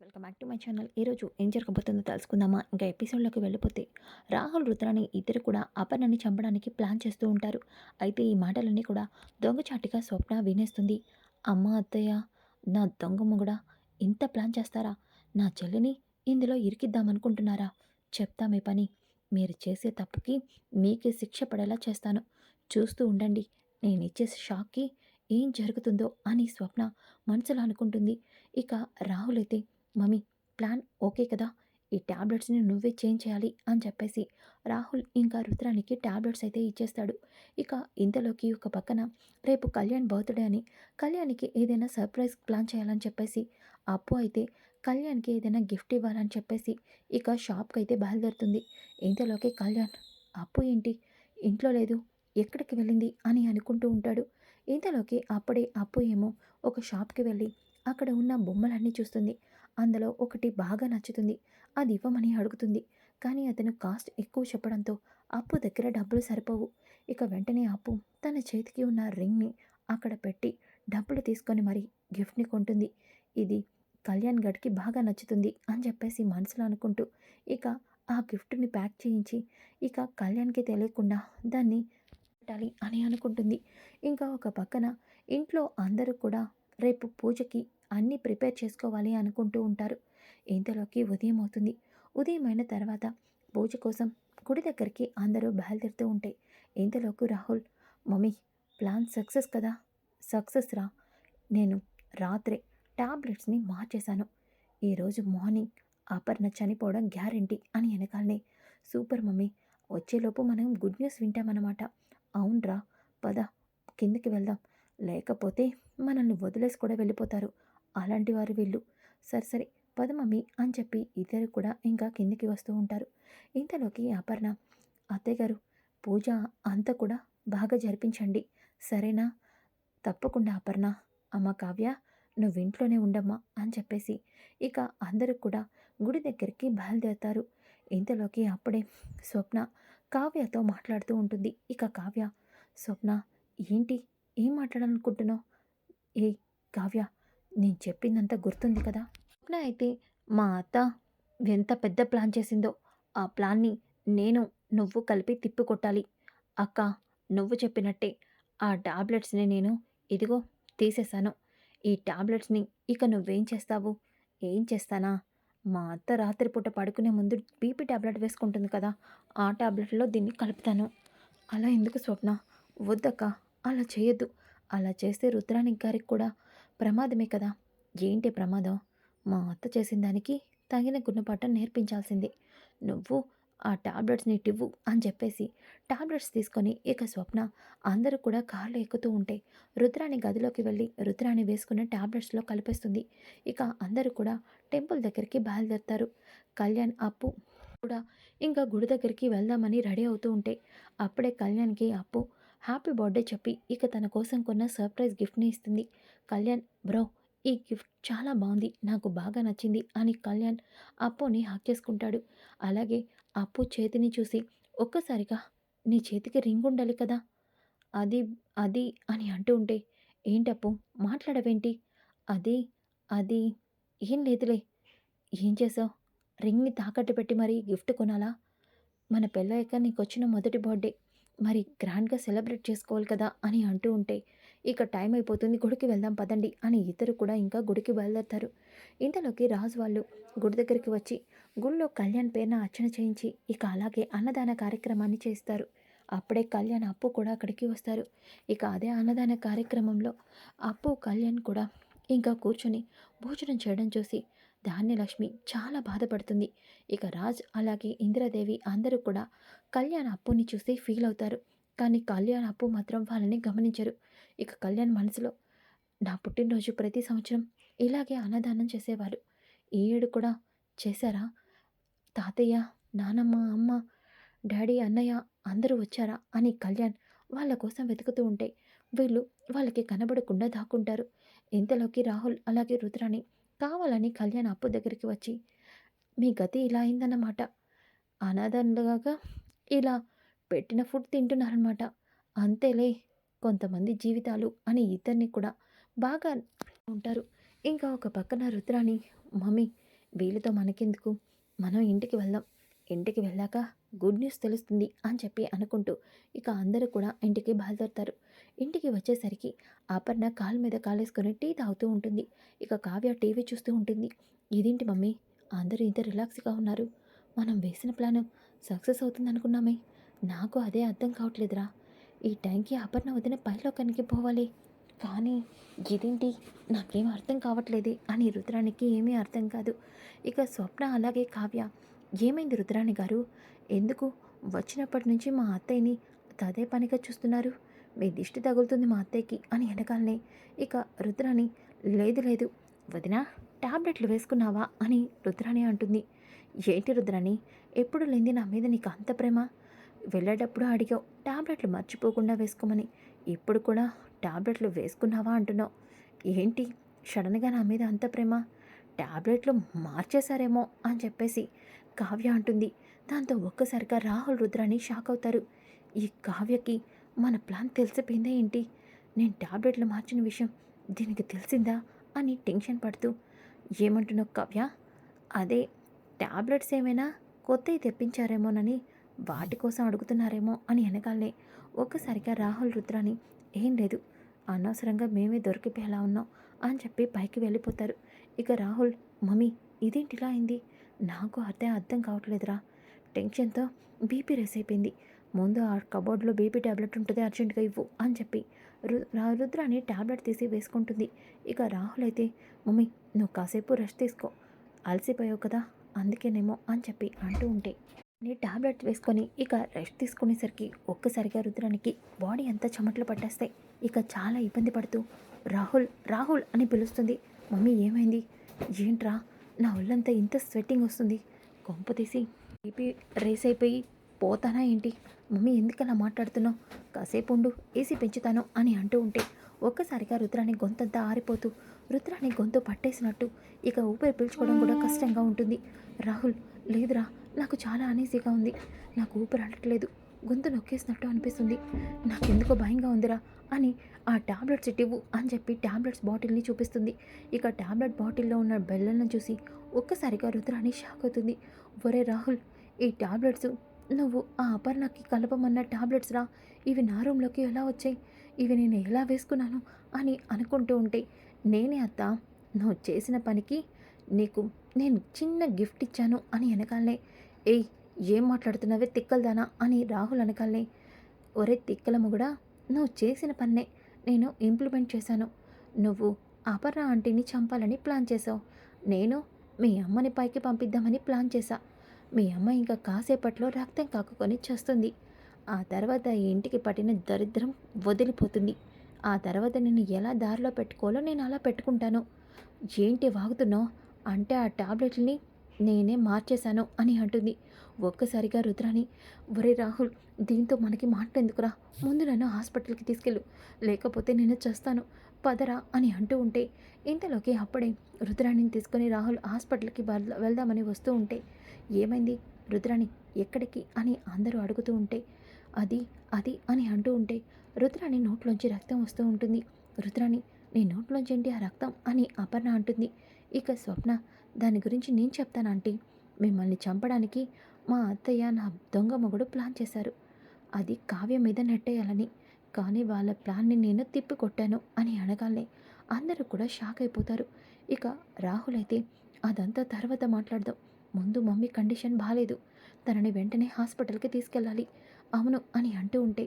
Welcome back to my channel. ఈరోజు ఏం జరగబోతుందో తెలుసుకుందామా? ఇంకా ఎపిసోడ్లోకి వెళ్ళిపోతే రాహుల్ రుద్రాని ఇద్దరు కూడా అపర్ణని చంపడానికి ప్లాన్ చేస్తూ ఉంటారు. అయితే ఈ మాటలన్నీ కూడా దొంగచాటిగా స్వప్న వినేస్తుంది. అమ్మ అత్తయ్య నా దొంగ మొగుడా ఇంత ప్లాన్ చేస్తారా? నా చెల్లిని ఇందులో ఇరికిద్దామనుకుంటున్నారా? చెప్తా మీ పని. మీరు చేసే తప్పుకి మీకే శిక్ష పడేలా చేస్తాను. చూస్తూ ఉండండి. నేను ఇచ్చే షాక్కి ఏం జరుగుతుందో అని స్వప్న మనసులో అనుకుంటుంది. ఇక రాహుల్ అయితే మమ్మీ ప్లాన్ ఓకే కదా? ఈ ట్యాబ్లెట్స్ని నువ్వే చేంజ్ చేయాలి అని చెప్పేసి రాహుల్ ఇంకా రుద్రానికి ట్యాబ్లెట్స్ అయితే ఇచ్చేస్తాడు. ఇక ఇంతలోకి ఒక పక్కన రేపు కళ్యాణ్ బర్త్డే అని కళ్యాణ్కి ఏదైనా సర్ప్రైజ్ ప్లాన్ చేయాలని చెప్పేసి అప్పు అయితే కళ్యాణ్కి ఏదైనా గిఫ్ట్ ఇవ్వాలని చెప్పేసి ఇక షాప్కి అయితే బయలుదేరుతుంది. ఇంతలోకి కళ్యాణ్ అప్పు ఏంటి? ఇంట్లో లేదు. ఎక్కడికి వెళ్ళింది? అని అనుకుంటూ ఉంటాడు. ఇంతలోకి అప్పుడే అప్పు ఏమో ఒక షాప్కి వెళ్ళి అక్కడ ఉన్న బొమ్మలన్నీ చూస్తుంది. అందులో ఒకటి బాగా నచ్చుతుంది. అది ఇవ్వమని అడుగుతుంది. కానీ అతను కాస్ట్ ఎక్కువ చెప్పడంతో అప్పు దగ్గర డబ్బులు సరిపోవు. ఇక వెంటనే అప్పు తన చేతికి ఉన్న రింగ్ని అక్కడ పెట్టి డబ్బులు తీసుకొని మరి గిఫ్ట్ని కొంటుంది. ఇది కళ్యాణ్ గడ్కి బాగా నచ్చుతుంది అని చెప్పేసి మనసులో అనుకుంటూ ఇక ఆ గిఫ్ట్ని ప్యాక్ చేయించి ఇక కళ్యాణ్కి తెలియకుండా దాన్ని పెట్టాలి అని అనుకుంటుంది. ఇంకా ఒక పక్కన ఇంట్లో అందరూ కూడా రేపు పూజకి అన్నీ ప్రిపేర్ చేసుకోవాలి అనుకుంటూ ఉంటారు. ఇంతలోకి ఉదయం అవుతుంది. ఉదయం అయిన తర్వాత పూజ కోసం గుడి దగ్గరికి అందరూ బయలుదేరుతూ ఉంటే ఇంతలోకి రాహుల్ మమ్మీ ప్లాన్ సక్సెస్ కదా? సక్సెస్ రా. నేను రాత్రే టాబ్లెట్స్ని మార్చేశాను. ఈరోజు మార్నింగ్ అపర్ణ చనిపోవడం గ్యారంటీ అని వెనకాలనే సూపర్ మమ్మీ వచ్చేలోపు మనం గుడ్ న్యూస్ వింటామన్నమాట. అవునరా పద కిందకి వెళ్దాం. లేకపోతే మనల్ని వదిలేసి కూడా వెళ్ళిపోతారు. అలాంటి వారు వీళ్ళు. సరే సరే పద మమ్మీ అని చెప్పి ఇద్దరు కూడా ఇంకా కిందికి వస్తూ ఉంటారు. ఇంతలోకి అపర్ణ అత్తయ్య గారు పూజ అంతా కూడా బాగా జరిపించండి. సరేనా? తప్పకుండా అపర్ణ. అమ్మ కావ్య నువ్వు ఇంట్లోనే ఉండమ్మా అని చెప్పేసి ఇక అందరూ కూడా గుడి దగ్గరికి బయలుదేరుతారు. ఇంతలోకి అప్పుడే స్వప్న కావ్యతో మాట్లాడుతూ ఉంటుంది. ఇక కావ్య స్వప్న ఏంటి? ఏం మాట్లాడాలనుకుంటున్నావు? ఏ కావ్య నేను చెప్పిందంతా గుర్తుంది కదా? స్వప్న అయితే మా అత్త ఎంత పెద్ద ప్లాన్ చేసిందో ఆ ప్లాన్ని నేను నువ్వు కలిపి తిప్పి కొట్టాలి. అక్క నువ్వు చెప్పినట్టే ఆ టాబ్లెట్స్ని నేను ఇదిగో తీసేశాను. ఈ టాబ్లెట్స్ని ఇక నువ్వేం చేస్తావు? ఏం చేస్తానా? మా అత్త రాత్రిపూట పడుకునే ముందు బీపీ టాబ్లెట్ వేసుకుంటుంది కదా ఆ టాబ్లెట్లో దీన్ని కలుపుతాను. అలా ఎందుకు స్వప్న? వద్దక్క అలా చేయొద్దు. అలా చేస్తే రుద్రానికి గారికి కూడా ప్రమాదమే కదా. ఏంటి ప్రమాదం? మా అత్త చేసిన దానికి తగిన గుణపాఠం నేర్పించాల్సింది. నువ్వు ఆ టాబ్లెట్స్ని ఇవ్వు అని చెప్పేసి టాబ్లెట్స్ తీసుకొని ఇక స్వప్న అందరూ కూడా కార్లు ఎక్కుతూ ఉంటే రుద్రాని గదిలోకి వెళ్ళి రుద్రాని వేసుకున్న టాబ్లెట్స్లో కలిపేస్తుంది. ఇక అందరూ కూడా టెంపుల్ దగ్గరికి బయలుదేరుతారు. కళ్యాణ్ అప్పు కూడా ఇంకా గుడి దగ్గరికి వెళ్దామని రెడీ అవుతూ ఉంటే అప్పుడే కళ్యాణ్కి అప్పు హ్యాపీ బర్త్డే చెప్పి ఇక తన కోసం కొన్న సర్ప్రైజ్ గిఫ్ట్ని ఇస్తుంది. కళ్యాణ్ బ్రో ఈ గిఫ్ట్ చాలా బాగుంది నాకు బాగా నచ్చింది అని కళ్యాణ్ అప్పుని హాక్ చేసుకుంటాడు. అలాగే అప్పు చేతిని చూసి ఒక్కసారిగా నీ చేతికి రింగ్ ఉండాలి కదా? అది అది అని అంటూ ఉంటే ఏంటప్పు మాట్లాడవేంటి? అది అది ఏం లేదులే. ఏం చేసావు? రింగ్ని తాకట్టు పెట్టి మరి గిఫ్ట్ కొనాలా? మన పెళ్ళయ్యాక నీకు వచ్చిన మొదటి బర్త్డే. మరి గ్రాండ్గా సెలబ్రేట్ చేసుకోవాలి కదా అని అంటూ ఉంటే ఇక టైం అయిపోతుంది గుడికి వెళ్దాం పదండి అని ఇద్దరు కూడా ఇంకా గుడికి బయలుదేరుతారు. ఇంతలోకి రాజు వాళ్ళు గుడి దగ్గరికి వచ్చి గుడిలో కళ్యాణ్ పేరున అర్చన చేయించి ఇక అలాగే అన్నదాన కార్యక్రమాన్ని చేస్తారు అప్పుడే కళ్యాణ్ అప్పు కూడా అక్కడికి వస్తారు. ఇక అదే అన్నదాన కార్యక్రమంలో అప్పు కళ్యాణ్ కూడా ఇంకా కూర్చొని భోజనం చేయడం చూసి ధాన్యలక్ష్మి చాలా బాధపడుతుంది. ఇక రాజ్ అలాగే ఇందిరాదేవి అందరూ కూడా కళ్యాణ్ అప్పుని చూసి ఫీల్ అవుతారు. కానీ కళ్యాణ్ అప్పు మాత్రం వాళ్ళని గమనించరు. ఇక కళ్యాణ్ మనసులో నా పుట్టినరోజు ప్రతి సంవత్సరం ఇలాగే అన్నదానం చేసేవారు. ఈ ఏడు కూడా చేశారా? తాతయ్య నానమ్మ అమ్మ డాడీ అన్నయ్య అందరూ వచ్చారా? అని కళ్యాణ్ వాళ్ళ కోసం వెతుకుతూ ఉంటే వీళ్ళు వాళ్ళకి కనబడకుండా దాక్కుంటారు. ఇంతలోకి రాహుల్ అలాగే రుద్రాణి కావాలని కళ్యాణ్ అప్పు దగ్గరికి వచ్చి మీ గతి ఇలా అయిందన్నమాట. అనాథంగా ఇలా పెట్టిన ఫుడ్ తింటున్నారనమాట అంతేలే కొంతమంది జీవితాలు అని ఇద్దరిని కూడా బాగా ఉంటారు. ఇంకా ఒక పక్కన రుద్రాని మమ్మీ వీళ్ళతో మనకెందుకు? మనం ఇంటికి వెళ్దాం. ఇంటికి వెళ్ళాక గుడ్ న్యూస్ తెలుస్తుంది అని చెప్పి అనుకుంటూ ఇక అందరూ కూడా ఇంటికి బయలుదేరుతారు. ఇంటికి వచ్చేసరికి అపర్ణ కాలు మీద కాలేసుకొని టీ తాగుతూ ఉంటుంది. ఇక కావ్య టీవీ చూస్తూ ఉంటుంది. ఇదేంటి మమ్మీ? అందరూ ఇంత రిలాక్స్గా ఉన్నారు. మనం వేసిన ప్లాన్ సక్సెస్ అవుతుంది అనుకున్నామే నాకు అదే అర్థం కావట్లేదురా. ఈ టైంకి అపర్ణ వదిన పైలోకానికి పోవాలి. కానీ ఇదేంటి? నాకేం అర్థం కావట్లేదే అని రుద్రానికి ఏమీ అర్థం కాదు. ఇక స్వప్న అలాగే కావ్య. ఏమైంది రుద్రాణి గారు? ఎందుకు? వచ్చినప్పటి నుంచి మా అత్తయ్యని తదే పనిగా చూస్తున్నారు. మీ దిష్టి తగులుతుంది మా అత్తయ్యకి అని వెనకాలనే ఇక రుద్రాణి లేదు లేదు. వదిన టాబ్లెట్లు వేసుకున్నావా? అని రుద్రాణి అంటుంది. ఏంటి రుద్రాణి? ఎప్పుడు లేని నా మీద నీకు అంత ప్రేమ? వెళ్ళేటప్పుడు అడిగావు టాబ్లెట్లు మర్చిపోకుండా వేసుకోమని. ఇప్పుడు కూడా టాబ్లెట్లు వేసుకున్నావా అంటున్నావు. ఏంటి? సడన్గా నా మీద అంత ప్రేమ? ట్యాబ్లెట్లు మార్చేశారేమో అని చెప్పేసి కావ్య అంటుంది. దాంతో ఒక్కసారిగా రాహుల్ రుద్రాని షాక్ అవుతారు. ఈ కావ్యకి మన ప్లాన్ తెలిసిపోయిందే ఏంటి? నేను ట్యాబ్లెట్లు మార్చిన విషయం దీనికి తెలిసిందా అని టెన్షన్ పడుతూ ఏమంటున్నావు కావ్య? అదే టాబ్లెట్స్ ఏమైనా కొత్తవి తెప్పించారేమోనని వాటి కోసం అడుగుతున్నారేమో అని వెనకాలే ఒక్కసారిగా రాహుల్ రుద్రాని ఏం లేదు అనవసరంగా మేమే దొరికిపోయేలా ఉన్నాం అని చెప్పి పైకి వెళ్ళిపోతారు. ఇక రాహుల్ మమ్మీ ఇదేంటిలా అయింది? నాకు అదే అర్థం కావట్లేదురా. టెన్షన్తో బీపీ రేస్ అయిపోయింది. ముందు ఆ కబోర్డ్లో బీపీ ట్యాబ్లెట్ ఉంటుంది అర్జెంటుగా ఇవ్వు అని చెప్పి రు రుద్రాని ట్యాబ్లెట్ తీసి వేసుకుంటుంది. ఇక రాహుల్ అయితే మమ్మీ నువ్వు కాసేపు రెస్ట్ తీసుకో. అలసిపోయావు కదా అందుకేనేమో అని చెప్పి అంటూ ఉంటే నీ టాబ్లెట్ వేసుకొని ఇక రెస్ట్ తీసుకునేసరికి ఒక్కసారిగా రుద్రానికి బాడీ అంతా చెమటలు పట్టేస్తాయి ఇక చాలా ఇబ్బంది పడుతూ రాహుల్ రాహుల్ అని పిలుస్తుంది. మమ్మీ ఏమైంది? ఏంట్రా? నా ఒళ్ళంతా ఇంత స్వెట్టింగ్ వస్తుంది. కొంప తీసి బీపీ రేస్ అయిపోయి పోతానా ఏంటి? మమ్మీ ఎందుకలా మాట్లాడుతున్నావు? కాసేపు ఉండు ఏసీ పెంచుతాను అని అంటూ ఉంటే ఒక్కసారిగా రుద్రాని గొంతంతా ఆరిపోతూ రుద్రాని గొంతు పట్టేసినట్టు ఇక ఊపిరి పీల్చుకోవడం కూడా కష్టంగా ఉంటుంది. రాహుల్ లేదురా నాకు చాలా అనీజీగా ఉంది. నాకు ఊపిరి ఆడట్లేదు. గొంతు నొక్కేసినట్టు అనిపిస్తుంది. నాకెందుకో భయంగా ఉందిరా అని ఆ టాబ్లెట్స్ ఇటివ్వు అని చెప్పి టాబ్లెట్స్ బాటిల్ని చూపిస్తుంది. ఇక టాబ్లెట్ బాటిల్లో ఉన్న బెల్లను చూసి ఒక్కసారిగా రుద్రాన్ని షాక్ అవుతుంది. ఒరే రాహుల్ ఈ టాబ్లెట్స్ నువ్వు ఆ అపర్ణకి కలపమన్న టాబ్లెట్స్ రా. ఇవి నా రూమ్లోకి ఎలా వచ్చాయి? ఇవి నేను ఎలా వేసుకున్నాను? అని అనుకుంటూ ఉంటే నేనే అత్త నువ్వు చేసిన పనికి నీకు నేను చిన్న గిఫ్ట్ ఇచ్చాను అని వెనకాలనే ఏయ్ ఏం మాట్లాడుతున్నావే తిక్కలదానా అని రాహుల్ అనకాలనే ఒరే తిక్కల మొగుడా నువ్వు చేసిన పన్నే నేను ఇంప్లిమెంట్ చేశాను. నువ్వు అపర్ణ ఆంటీని చంపాలని ప్లాన్ చేసావు నేను మీ అమ్మని పైకి పంపిద్దామని ప్లాన్ చేశా. మీ అమ్మ ఇంకా కాసేపట్లో రక్తం కాకుకొని చేస్తుంది. ఆ తర్వాత ఇంటికి పట్టిన దరిద్రం వదిలిపోతుంది. ఆ తర్వాత నేను ఎలా దారిలో పెట్టుకోవాలో నేను అలా పెట్టుకుంటాను. ఏంటి వాగుతున్నావు? అంటే ఆ టాబ్లెట్ని నేనే మార్చేశాను అని అంటుంది. ఒక్కసారిగా రుద్రాని ఒరే రాహుల్ దీంతో మనకి మాట్లాడేందుకురా ముందు నన్ను హాస్పిటల్కి తీసుకెళ్ళు లేకపోతే నేను చేస్తాను. పదరా అని అంటూ ఉంటే ఇంతలోకి అప్పుడే రుద్రాణిని తీసుకొని రాహుల్ హాస్పిటల్కి వెళ్దామని వస్తూ ఉంటే ఏమైంది? రుద్రాణి ఎక్కడికి? అని అందరూ అడుగుతూ ఉంటే అది అది అని అంటూ ఉంటే రుద్రాణి నోట్లోంచి రక్తం వస్తూ ఉంటుంది. రుద్రాణి నీ నోట్లోంచి ఏంటి ఆ రక్తం? అని అపర్ణ అంటుంది. ఇక స్వప్న దాని గురించి నేను చెప్తానంటే ఆంటీ. మిమ్మల్ని చంపడానికి మా అత్తయ్య నా దొంగ మొగుడు ప్లాన్ చేశారు. అది కావ్య మీద నెట్టేయాలని కానీ వాళ్ళ ప్లాన్ని నేను తిప్పికొట్టాను అని అనగానే అందరూ కూడా షాక్ అయిపోతారు. ఇక రాహుల్ అయితే అదంతా తర్వాత మాట్లాడదాం. ముందు మమ్మీ కండిషన్ బాగాలేదు తనని వెంటనే హాస్పిటల్కి తీసుకెళ్ళాలి. అవును అని అంటూ ఉంటే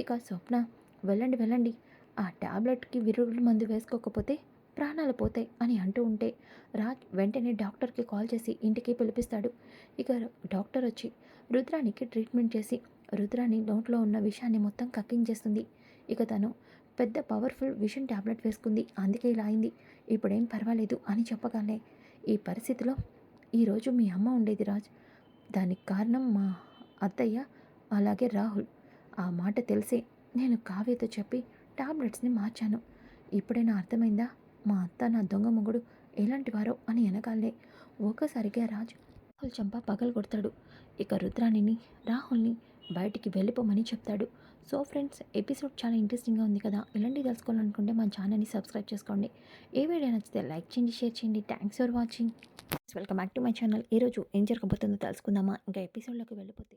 ఇక స్వప్న వెళ్ళండి వెళ్ళండి. ఆ టాబ్లెట్కి విరుగుడు మందు వేసుకోకపోతే ప్రాణాలు పోతాయి అని అంటూ ఉంటే రాజ్ వెంటనే డాక్టర్కి కాల్ చేసి ఇంటికి పిలిపిస్తాడు. ఇక డాక్టర్ వచ్చి రుద్రానికి ట్రీట్మెంట్ చేసి రుద్రాని నోట్లో ఉన్న విషాన్ని మొత్తం కక్కించేస్తుంది. ఇక తను పెద్ద పవర్ఫుల్ విషన్ టాబ్లెట్ వేసుకుంది. అందుకే ఇలా అయింది. ఇప్పుడేం పర్వాలేదు అని చెప్పగానే ఈ పరిస్థితిలో ఈరోజు మీ అమ్మ ఉండేది రాజ్. దానికి కారణం మా అత్తయ్య అలాగే రాహుల్ ఆ మాట తెలిసి నేను కావ్యతో చెప్పి టాబ్లెట్స్ని మార్చాను. ఇప్పుడైనా అర్థమైందా? మా అత్త నా దొంగ మొగుడు ఎలాంటి వారో అని వెనకాలే ఒక్కసారిగా రాజు రాహుల్ చంప పగలు కొడతాడు. ఇక రుద్రాణిని రాహుల్ని బయటికి వెళ్ళిపోమని చెప్తాడు. సో ఫ్రెండ్స్ ఎపిసోడ్ చాలా ఇంట్రెస్టింగ్గా ఉంది కదా? ఇలాంటివి తెలుసుకోవాలనుకుంటే మా ఛానల్ని సబ్స్క్రైబ్ చేసుకోండి. ఏ వీడియో నచ్చితే లైక్ చేయండి షేర్ చేయండి. Thanks for watching. Welcome back to my channel ఈరోజు ఏం జరగబోతుందో తెలుసుకుందామా? ఇంకా ఎపిసోడ్లోకి వెళ్ళిపోతే